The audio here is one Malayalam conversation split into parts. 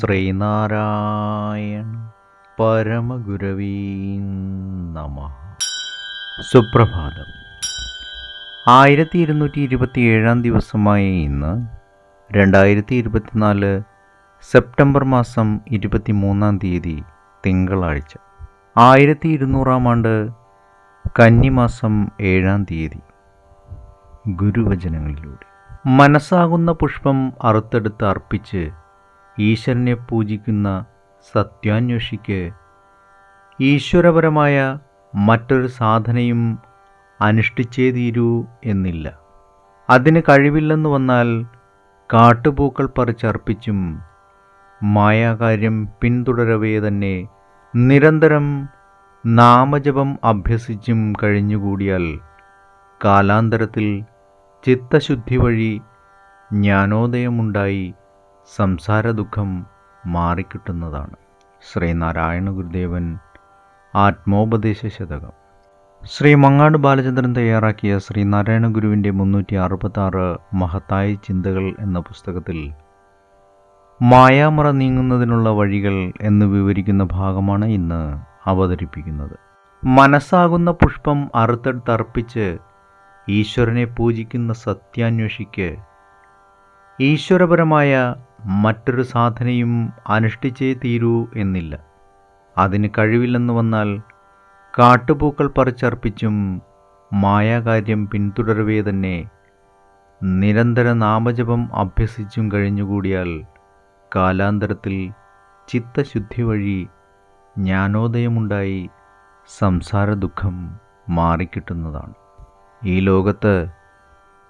ശ്രീനാരായണ പരമഗുരവീ നമ. സുപ്രഭാതം. ആയിരത്തി ഇരുന്നൂറ്റി ഇരുപത്തി ഏഴാം ദിവസമായ ഇന്ന് രണ്ടായിരത്തി ഇരുപത്തിനാല് സെപ്റ്റംബർ മാസം ഇരുപത്തി മൂന്നാം തീയതി തിങ്കളാഴ്ച ആയിരത്തി ഇരുന്നൂറാം ആണ്ട് കന്നിമാസം ഏഴാം തീയതി. ഗുരുവചനങ്ങളിലൂടെ മനസ്സാകുന്ന പുഷ്പം അറുത്തെടുത്ത് അർപ്പിച്ച് ഈശ്വരനെ പൂജിക്കുന്ന സത്യാന്വേഷിക്ക്. ഈശ്വരപരമായ മറ്റൊരു സാധനയും അനുഷ്ഠിച്ചേ തീരൂ എന്നില്ല. അതിന് കഴിവില്ലെന്ന് വന്നാൽ കാട്ടുപൂക്കൾ പറിച്ചർപ്പിച്ചും മായാകാര്യം പിന്തുടരവേ തന്നെ നിരന്തരം നാമജപം അഭ്യസിച്ചും കഴിഞ്ഞുകൂടിയാൽ കാലാന്തരത്തിൽ ചിത്തശുദ്ധി വഴി ജ്ഞാനോദയമുണ്ടായി സംസാര ദുഃഖം മാറിക്കിട്ടുന്നതാണ്. ശ്രീനാരായണ ഗുരുദേവൻ ആത്മോപദേശ ശതകം. ശ്രീ മങ്ങാട് ബാലചന്ദ്രൻ തയ്യാറാക്കിയ ശ്രീനാരായണ ഗുരുവിന്റെ മുന്നൂറ്റി അറുപത്താറ് മഹത്തായ ചിന്തകൾ എന്ന പുസ്തകത്തിൽ മായാമറ നീങ്ങുന്നതിനുള്ള വഴികൾ എന്ന് വിവരിക്കുന്ന ഭാഗമാണ് ഇന്ന് അവതരിപ്പിക്കുന്നത്. മനസ്സാകുന്ന പുഷ്പം അറുത്തെടുത്തർപ്പിച്ച് ഈശ്വരനെ പൂജിക്കുന്ന സത്യാന്വേഷിക്ക് ഈശ്വരപരമായ മറ്റൊരു സാധനയും അനുഷ്ഠിച്ചേ തീരൂ എന്നില്ല. അതിന് കഴിവില്ലെന്ന് വന്നാൽ കാട്ടുപൂക്കൾ പറിച്ചർപ്പിച്ചും മായാകാര്യം പിന്തുടരവേ തന്നെ. നിരന്തര നാമജപം അഭ്യസിച്ചും കഴിഞ്ഞുകൂടിയാൽ കാലാന്തരത്തിൽ ചിത്തശുദ്ധി വഴി ജ്ഞാനോദയമുണ്ടായി സംസാര ദുഃഖം മാറിക്കിട്ടുന്നതാണ്. ഈ ലോകത്ത്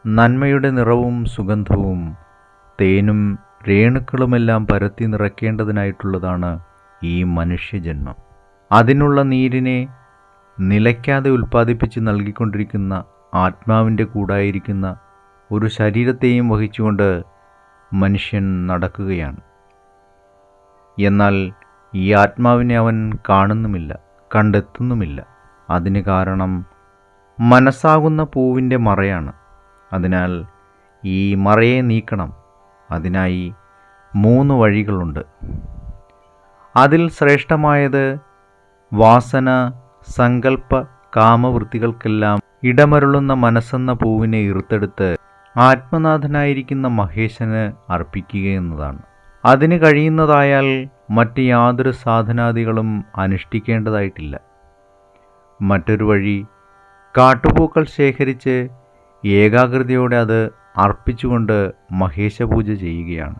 നന്മയുടെ നിറവും സുഗന്ധവും തേനും രേണുക്കളുമെല്ലാം പരത്തി നിറയ്ക്കേണ്ടതിനായിട്ടുള്ളതാണ് ഈ മനുഷ്യജന്മം. അതിനുള്ള നീരിനെ നിലയ്ക്കാതെ ഉൽപ്പാദിപ്പിച്ച് നൽകിക്കൊണ്ടിരിക്കുന്ന ആത്മാവിന്റെ കൂടായിരിക്കുന്ന ഒരു ശരീരത്തെയും വഹിച്ചുകൊണ്ട് മനുഷ്യൻ നടക്കുകയാണ്. എന്നാൽ ഈ ആത്മാവിനെ അവൻ കാണുന്നുമില്ല കണ്ടെത്തുന്നുമില്ല. അതിന് കാരണം മനസ്സാകുന്ന പൂവിന്റെ മറയാണ്. അതിനാൽ ഈ മറയെ നീക്കണം. അതിനായി മൂന്ന് വഴികളുണ്ട്. അതിൽ ശ്രേഷ്ഠമായത് വാസന സങ്കല്പ കാമവൃത്തികൾക്കെല്ലാം ഇടമരുളുന്ന മനസ്സെന്ന പൂവിനെ ഇറുത്തെടുത്ത് ആത്മനാഥനായിരിക്കുന്ന മഹേശന് അർപ്പിക്കുക എന്നതാണ്. അതിന് കഴിയുന്നതായാൽ മറ്റ് യാതൊരു സാധനാദികളും അനുഷ്ഠിക്കേണ്ടതായിട്ടില്ല. മറ്റൊരു വഴി കാട്ടുപൂക്കൾ ശേഖരിച്ച് ഏകാഗ്രതയോടെ അത് അർപ്പിച്ചുകൊണ്ട് മഹേശപൂജ ചെയ്യുകയാണ്.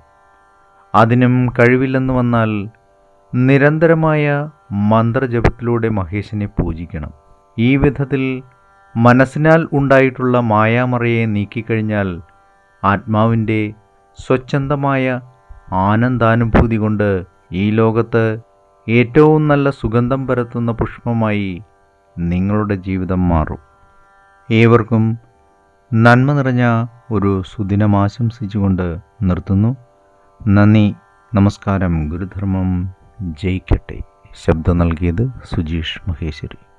അതിനും കഴിവില്ലെന്ന് വന്നാൽ നിരന്തരമായ മന്ത്രജപത്തിലൂടെ മഹേശനെ പൂജിക്കണം. ഈ വിധത്തിൽ മനസ്സിനാൽ ഉണ്ടായിട്ടുള്ള മായാമറയെ നീക്കിക്കഴിഞ്ഞാൽ ആത്മാവിന്റെ സ്വച്ഛന്തമായ ആനന്ദാനുഭൂതി കൊണ്ട് ഈ ലോകത്ത് ഏറ്റവും നല്ല സുഗന്ധം പരത്തുന്ന പുഷ്പമായി നിങ്ങളുടെ ജീവിതം മാറും. ഏവർക്കും നന്മ നിറഞ്ഞ ഒരു സുദിനം ആശംസിച്ചുകൊണ്ട് നിർത്തുന്നു. നന്ദി നമസ്കാരം ഗുരുധർമ്മം ജയിക്കട്ടെ. ശബ്ദം നൽകിയത് സുജീഷ് മഹേശ്വരി.